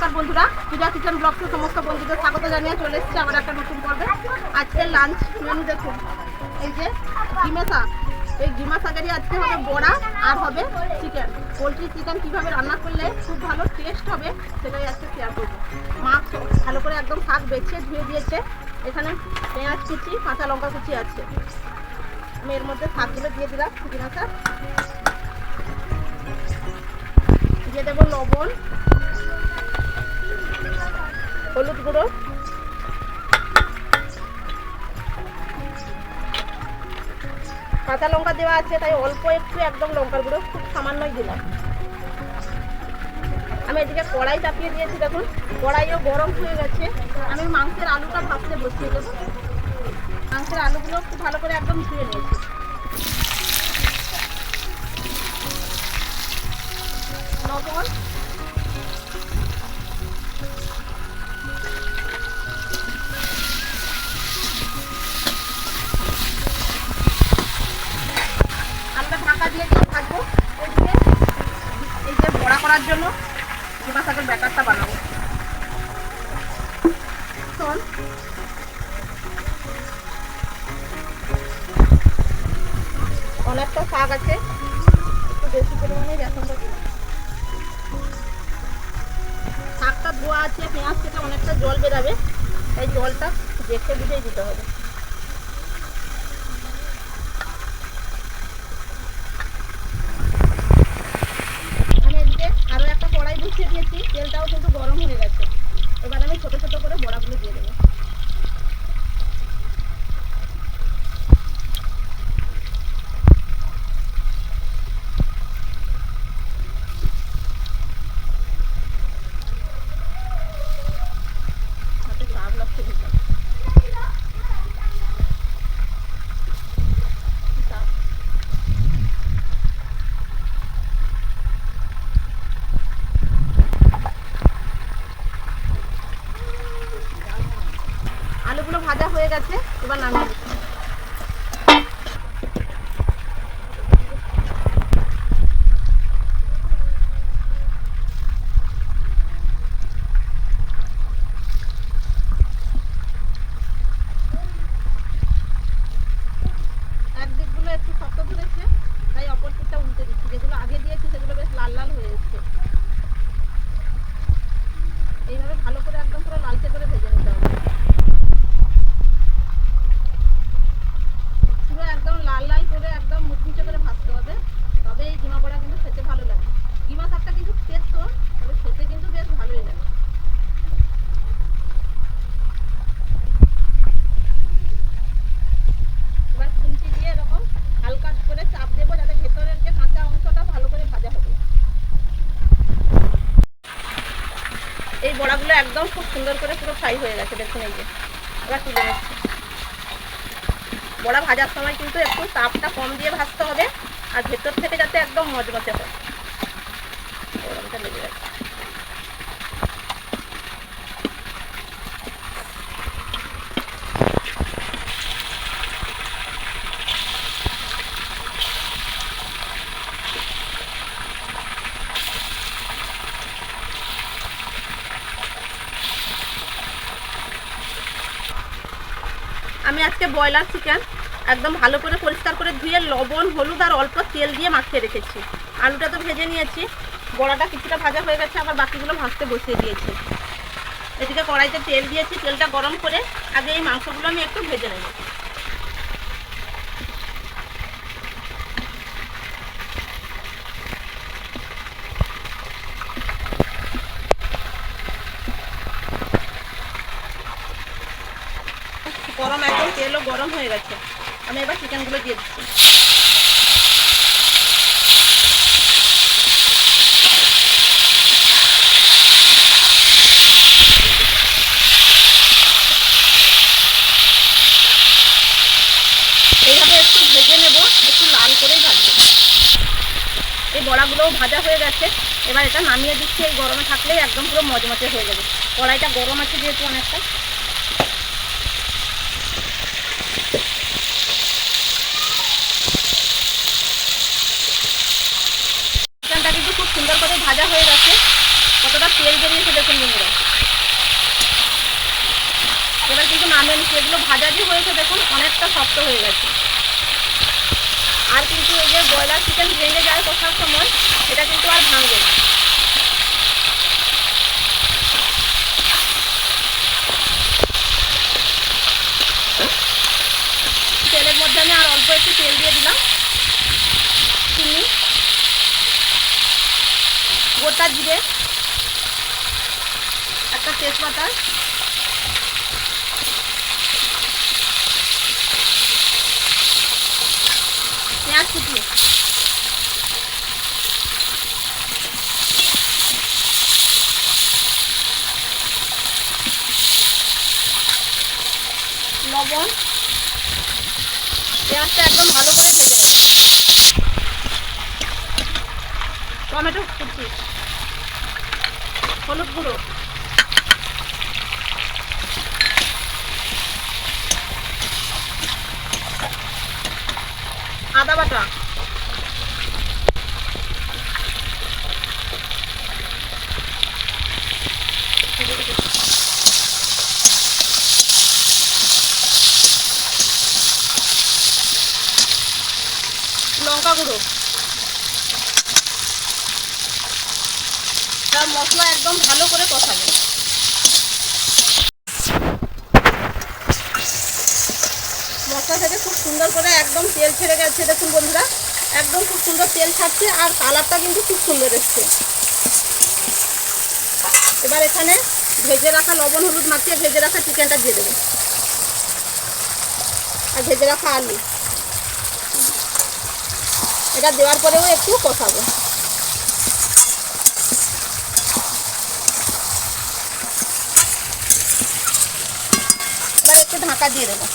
নমস্কার বন্ধুরা, পূজা কিচেন ব্লগকে সমস্ত বন্ধুদের স্বাগত জানিয়ে চলে এসেছি আবার একটা নতুন পর্বে। আজকে লাঞ্চ মেনু দেখুন। এই যে ডিমে শাক এই ডিমা শাকেরই আজকে হবে বড়া আর হবে চিকেন পোলট্রি চিকেন কীভাবে রান্না করলে খুব ভালো টেস্ট হবে সেটাই আজকে শেয়ার করব। মা ভালো করে একদম শাক বেছে ধুয়ে দিয়েছে। এখানে পেঁয়াজ কুচি, কাঁচা লঙ্কা কুচি আছে। আমি এর মধ্যে শাকগুলো দিয়ে দিলাম ডিমা শাক দিয়ে দেবো লবণ হলুদ গুঁড়ো। কাঁচা লঙ্কা দেওয়া আছে, তাই অল্প একটু একদম লঙ্কার গুঁড়ো, খুব সামান্যই দিলাম। আমি এদিকে কড়াই চাপিয়ে দিয়েছি, দেখুন, কড়াইও গরম হয়ে গেছে। আমি মাংসের আলুটা ভাজতে বসিয়ে দেবো। মাংসের আলুগুলো খুব ভালো করে একদম ধুয়ে নিয়েছি। লবণ আমরা ঢাকা দিয়ে দিয়ে থাকব। ওইদিকে এই যে বড়া করার জন্য ডিমা শাকের ব্যাটারটা বানাবো। শোন অনেকটা শাক আছে। একটু বেশি পরিমাণে বেসনটা শাকটা ধোয়া আছে, পেঁয়াজ থেকে অনেকটা জল বেরাবে। তাই জলটা দেখে বুঝেই দিতে হবে আমি এদিকে আরও একটা কড়াই বসিয়ে দিয়েছি তেলটাও কিন্তু গরম হয়ে গেছে। এবার আমি ছোটো ছোটো করে বড়াগুলো দিয়ে দেবো হাতে চাপ লাগছে ভীষণ। চাপ। আলুগুলো ভাজা হয়ে গেছে এবার নামিয়ে দিচ্ছি একদিকগুলো একটু শক্ত ধরেছে তাই অপর দিকটা উল্টে দিচ্ছি যেগুলো আগে দিয়েছি সেগুলো বেশ লাল লাল হয়ে এসছে এইভাবে ভালো করে একদম পুরো লালচে করে ভেজে নিতে হবে পুরো একদম লাল লাল করে একদম মুচমুচে করে ভাজতে হবে তবে এই ডিমা বড়া কিন্তু খেতে ভালো লাগে ডিমা শাকটা কিন্তু খেত তবে খেতে কিন্তু বেশ ভালোই লাগে এবার খুন্তি দিয়ে এরকম হালকা করে চাপ দেবো যাতে ভেতরের যে কাঁচা অংশটা ভালো করে ভাজা হবে এই বড়াগুলো একদম খুব সুন্দর করে পুরো ফ্রাই হয়ে গেছে, দেখুন এই যে। আবার তুলে নিচ্ছি। বড়া ভাজার সময় কিন্তু একটু তাপটা কম দিয়ে ভাজতে হবে, আর ভেতর থেকে যাতে একদম মজমচে হয়। গরমটা লেগে গেছে আমি আজকে ব্রয়লার চিকেন একদম ভালো করে পরিষ্কার করে ধুয়ে লবণ, হলুদ আর অল্প তেল দিয়ে মাখিয়ে রেখেছি। আলুটা তো ভেজে নিয়েছি। বড়াটা কিছুটা ভাজা হয়ে গেছে, আবার বাকিগুলো ভাজতে বসিয়ে দিয়েছি। এদিকে কড়াইতে তেল দিয়েছি, তেলটা গরম করে আগে এই মাংসগুলো আমি একটু ভেজে নেব। গরম, একদম তেলও গরম হয়ে গেছে। আমি এবার চিকেনগুলো দিয়ে দিচ্ছি। এইভাবে একটু ভেজে নেব, একটু লাল করেই ভাজবো। এই বড়াগুলোও ভাজা হয়ে গেছে। এবার এটা নামিয়ে দিচ্ছি। এই গরমে থাকলেই একদম পুরো মজমচে হয়ে যাবে। কড়াইটা গরম আছে যেহেতু অনেকটা চিকেনটা কিন্তু খুব সুন্দর করে ভাজা হয়ে গেছে কতটা কতটা তেল বেরিয়েছে দেখুন বন্ধুরা। এবার কিন্তু নামিয়ে নিচ্ছি। এগুলো ভাজা যে হয়েছে দেখুন, অনেকটা শক্ত হয়ে গেছে। আর কিন্তু এই যে ব্রয়লার চিকেন ভেঙে যায় কষার সময়, এটা কিন্তু আর ভাঙবে না। তেলের মধ্যে আমি আর অল্প একটু তেল দিয়ে দিলাম। চিনি, গোটা জিরে। একটা তেজপাতা। পেঁয়াজ কুচি লবণ। পেঁয়াজটা একদম ভালো করে ভেজে নেব টমেটো কুচি। হলুদ গুঁড়ো। আদা বাটা লঙ্কা গুঁড়ো তার মশলা একদম ভালো করে কষাবো মশলা থেকে খুব সুন্দর করে একদম তেল ছেড়ে গেছে, দেখুন বন্ধুরা। একদম খুব সুন্দর তেল ছাড়ছে আর কালারটা কিন্তু খুব সুন্দর এসছে। এবার এখানে ভেজে রাখা লবণ, হলুদ মাখিয়ে ভেজে রাখা চিকেনটা দিয়ে দেবো। আর ভেজে রাখা আলু। এটা দেওয়ার পরেও একটু কষাবো। এবার একটু ঢাকা দিয়ে দেবো।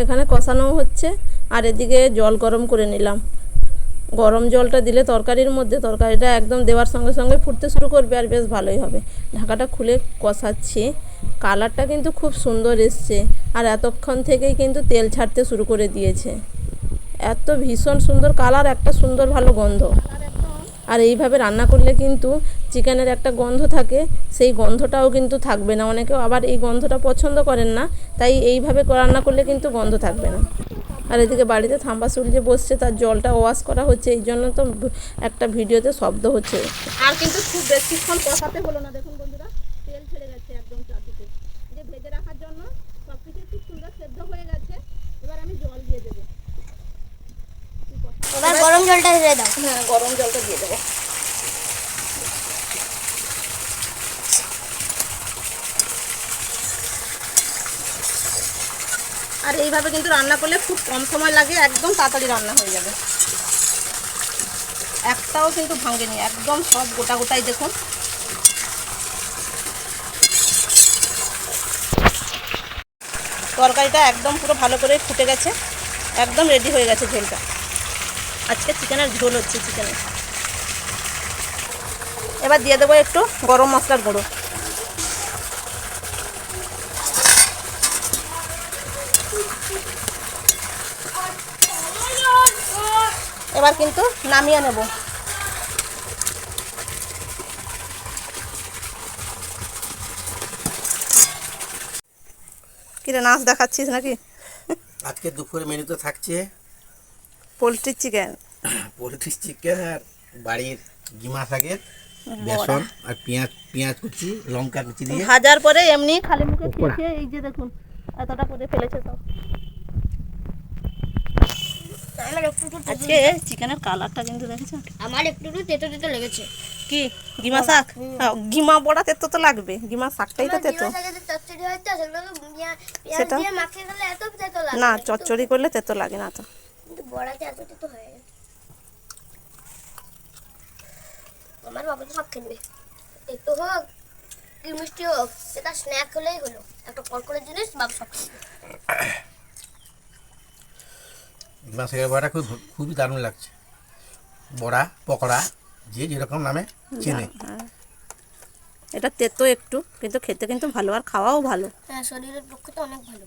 এখানে কষানো হচ্ছে, আর এদিকে জল গরম করে নিলাম। গরম জলটা দিলে তরকারির মধ্যে, তরকারিটা একদম দেওয়ার সঙ্গে সঙ্গে ফুটতে শুরু করবে আর বেশ ভালোই হবে। ঢাকাটা খুলে কষাচ্ছি। কালারটা কিন্তু খুব সুন্দর এসছে, আর এতক্ষণ থেকেই কিন্তু তেল ছাড়তে শুরু করে দিয়েছে। এত ভীষণ সুন্দর, কালার একটা সুন্দর ভালো গন্ধ। আর এইভাবে রান্না করলে কিন্তু চিকেনের একটা গন্ধ থাকে সেই গন্ধটাও কিন্তু থাকবে না। অনেকেও আবার এই গন্ধটা পছন্দ করেন না তাই এইভাবে রান্না করলে কিন্তু গন্ধ থাকবে না। আর এদিকে বাড়িতে থাম্বা যে বসছে তার জলটা ওয়াশ করা হচ্ছে এই জন্য তো একটা ভিডিওতে শব্দ হচ্ছে। আর কিন্তু খুব বেশিক্ষণ কষাতে হলো না দেখুন বন্ধুরা তেল ছেড়ে গেছে একদম চারদিকে। যে ভেজে রাখার জন্য সব কিছু খুব সুন্দর সেদ্ধ হয়ে গেছে এবার আমি জল দিয়ে দেবো। এবার গরম জলটা ঢেলে দাও। হ্যাঁ গরম জলটা দিয়ে দেবো। আর এইভাবে কিন্তু রান্না করলে খুব কম সময় লাগে, একদম তাড়াতাড়ি রান্না হয়ে যাবে। একটাও কিন্তু ভাঙেনি, একদম সব গোটা গোটাই দেখুন। তরকারিটা একদম পুরো ভালো করে ফুটে গেছে, একদম রেডি হয়ে গেছে ঝোলটা। আজকে চিকেনের ঝোল হচ্ছে চিকেনের এবার দিয়ে দেবো একটু গরম মশলার গুঁড়ো। এবার কিন্তু নামিয়ে নেব। কিরে নাচ দেখাচ্ছিস নাকি? আজকে দুপুরে মেনুতে থাকছে পোলট্রির চিকেন। পোলট্রি চিকেন আর বাড়ির গিমা শাকের বেসন আর পেঁয়াজ পেঁয়াজ কুচি লঙ্কা কুচি দিয়ে। ভাজার পরে এমনি খালি মুখে খেয়ে খেয়ে এই যে দেখুন এতটা করে ফেলেছে সব। একটু আজকে চিকেনের কালারটা কিন্তু দেখেছ? আমার একটু একটু তেতো তেতো লেগেছে। কি? গিমা শাক? হ্যাঁ, গিমা বড়া তেতো তো লাগবে। গিমা শাকটাই তো তেতো। সেটা? তেতো না চচ্চড়ি করলে তেতো লাগে না তো। বড়াতে এত তেতো হয়। আমার বাবা তো সব খেলবে। একটু হোক কি মিষ্টি হোক সেটা স্ন্যাক হলেই হলো। একটা কড়কড়ে জিনিস বাবা সব খাবে। গিমা শাকের বড়া খুব খুবই দারুণ লাগছে। বড়া পকোড়া যে যেরকম নামে চেনে। এটা তেতো একটু কিন্তু খেতে কিন্তু ভালো আর খাওয়াও ভালো। হ্যাঁ শরীরের পক্ষে তো অনেক ভালো।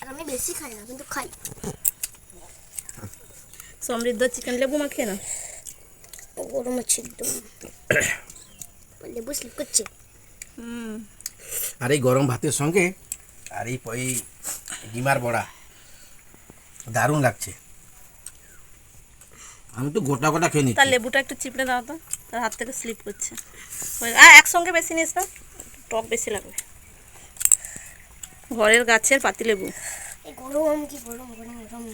আর আমি বেশি খাই না কিন্তু খাই। সমৃদ্ধ চিকেন লেবু মাখিয়ে না গরম আছে একদম লেবু স্লিপ করছে। হুম। আর এই গরম ভাতের সঙ্গে আর এই ডিমার বড়া। দারুণ লাগছে। আমি তো গোটা গোটা খেয়ে তার নিচ্ছি লেবুটা একটু চিপড়ে দাও তো তার হাত থেকে স্লিপ করছে। আর একসঙ্গে বেশি নিস না টক বেশি লাগবে। ঘরের গাছের পাতিলেবু গরম কি গরম গরম গরম।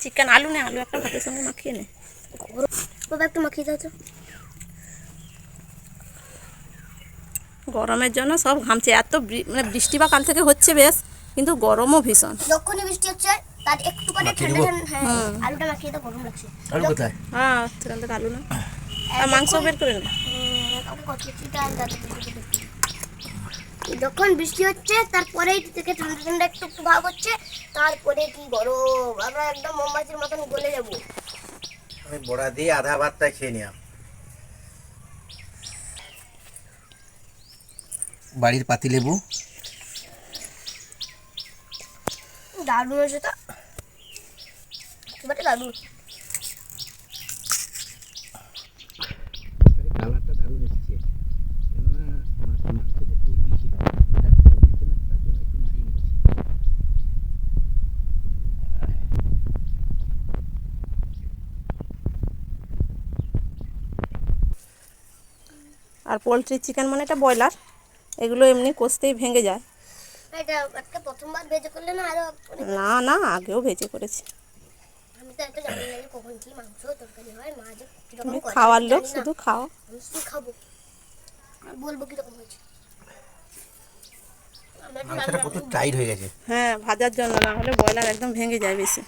চিকেন আলু নে আলু একটা ভাতের সঙ্গে মাখিয়ে নে। গরম। বাবা একটু মাখিয়ে দাও তো। গরমের জন্য সব ঘামছে। এত মানে বৃষ্টি বা কাল থেকে হচ্ছে বেশ। কিন্তু গরমও ভীষণ। যখনই বৃষ্টি হচ্ছে তার একটু করে মাখিয়ে ঠান্ডা হ্যাঁ আলুটা মাখিয়ে দাও গরম লাগছে। আর কোথায়? হ্যাঁ সেখান থেকে আলু না। আর মাংস বের করে নে। যখন বৃষ্টি হচ্ছে তারপরেই থেকে ঠান্ডা ঠান্ডা একটু একটু ভাব হচ্ছে তারপরে কি গরম? আমরা একদম মোমবাতির মতন গলে যাব। আমি বড়া দিয়ে আধা ভাতটা খেয়ে নিলাম। বাড়ির পাতিলেবু দারুণ হয়েছে তো। দারুণ। কালারটা দারুণ এসেছে। কেননা মাছ- চর্বি ছিল আর পোলট্রি চিকেন মানে এটা ব্রয়লার। এগুলো এমনি কষতেই ভেঙে যায়। এটা একটা প্রথমবার ভেজে করলে না আরও না না আগেও ভেজে করেছি। আমি তো এত জানি না কখন কি মাংস তরকারি হয় মা যে কীরকম তুমি করে খাওয়ার লোক শুধু খাও। আমি শুধু খাব? আর বলব কীরকম হয়েছে? মাংসটা রান্না- টাইট হয়ে গেছে। হ্যাঁ ভাজার জন্য না হলে ব্রয়লার একদম ভেঙে যায় বেশি।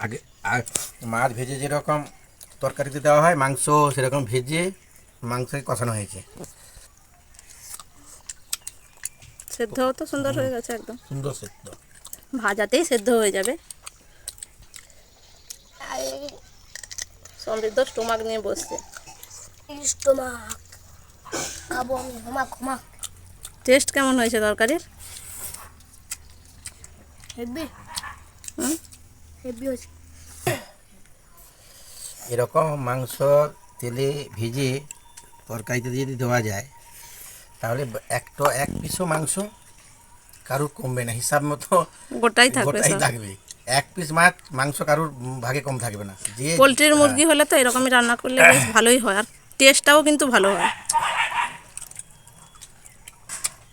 আগে আর মাছ ভেজে যেরকম তরকারিতে দেওয়া হয় মাংস সেরকম ভেজে মাংসে কষানো হয়েছে। সেদ্ধও তো সুন্দর হয়ে গেছে একদম। সুন্দর সেদ্ধ। ভাজাতেই সেদ্ধ হয়ে যাবে। সমৃদ্ধ স্টোমাক নিয়ে বসছে। স্টোমাক। খাব আমি ঘুমা ঘুমা টেস্ট কেমন হয়েছে তরকারির? হেভি। হুম? হেভি হয়েছে। এরকম মাংস তেলে ভেজে তরকারিতে যদি দেওয়া যায় তাহলে একটা এক পিসও মাংস কারুর কমবে না। হিসাব মতো গোটাই থাকবে গোটাই থাকবে। এক পিস মাছ মাংস কারুর ভাগে কম থাকবে না। যে পোলট্রির মুরগি হলে তো এরকমই রান্না করলে বেশ ভালোই হয় আর টেস্টটাও কিন্তু ভালো হয়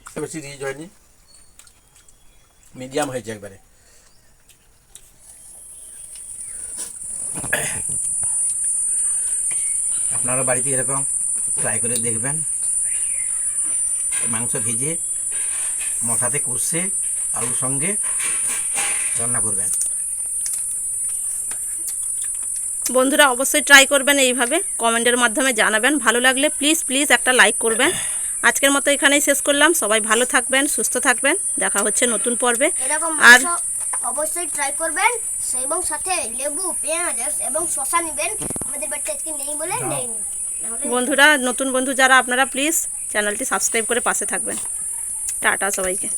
হ্যাঁ, বেশি রিচ হয়নি। মিডিয়াম হয়েছে একবারে। আপনারা বাড়িতে এরকম ট্রাই করে দেখবেন। মাংস ভেজে মশাতে কষে আলুর সঙ্গে রান্না করবেন। বন্ধুরা অবশ্যই ট্রাই করবেন এইভাবে। কমেন্টের মাধ্যমে জানাবেন। ভালো লাগলে প্লিজ প্লিজ একটা লাইক করবেন। আজকের মতো এখানেই শেষ করলাম। সবাই ভালো থাকবেন সুস্থ থাকবেন। দেখা হচ্ছে নতুন পর্বে। আর অবশ্যই ট্রাই করবেন। এবং সাথে লেবু পেঁয়াজ এবং শসা নেবেন। আমাদের বাড়িতে আজকে নেই বলে নেই। বন্ধুরা নতুন বন্ধু যারা আপনারা প্লিজ চ্যানেলটি সাবস্ক্রাইব করে পাশে থাকবেন। টাটা সবাইকে।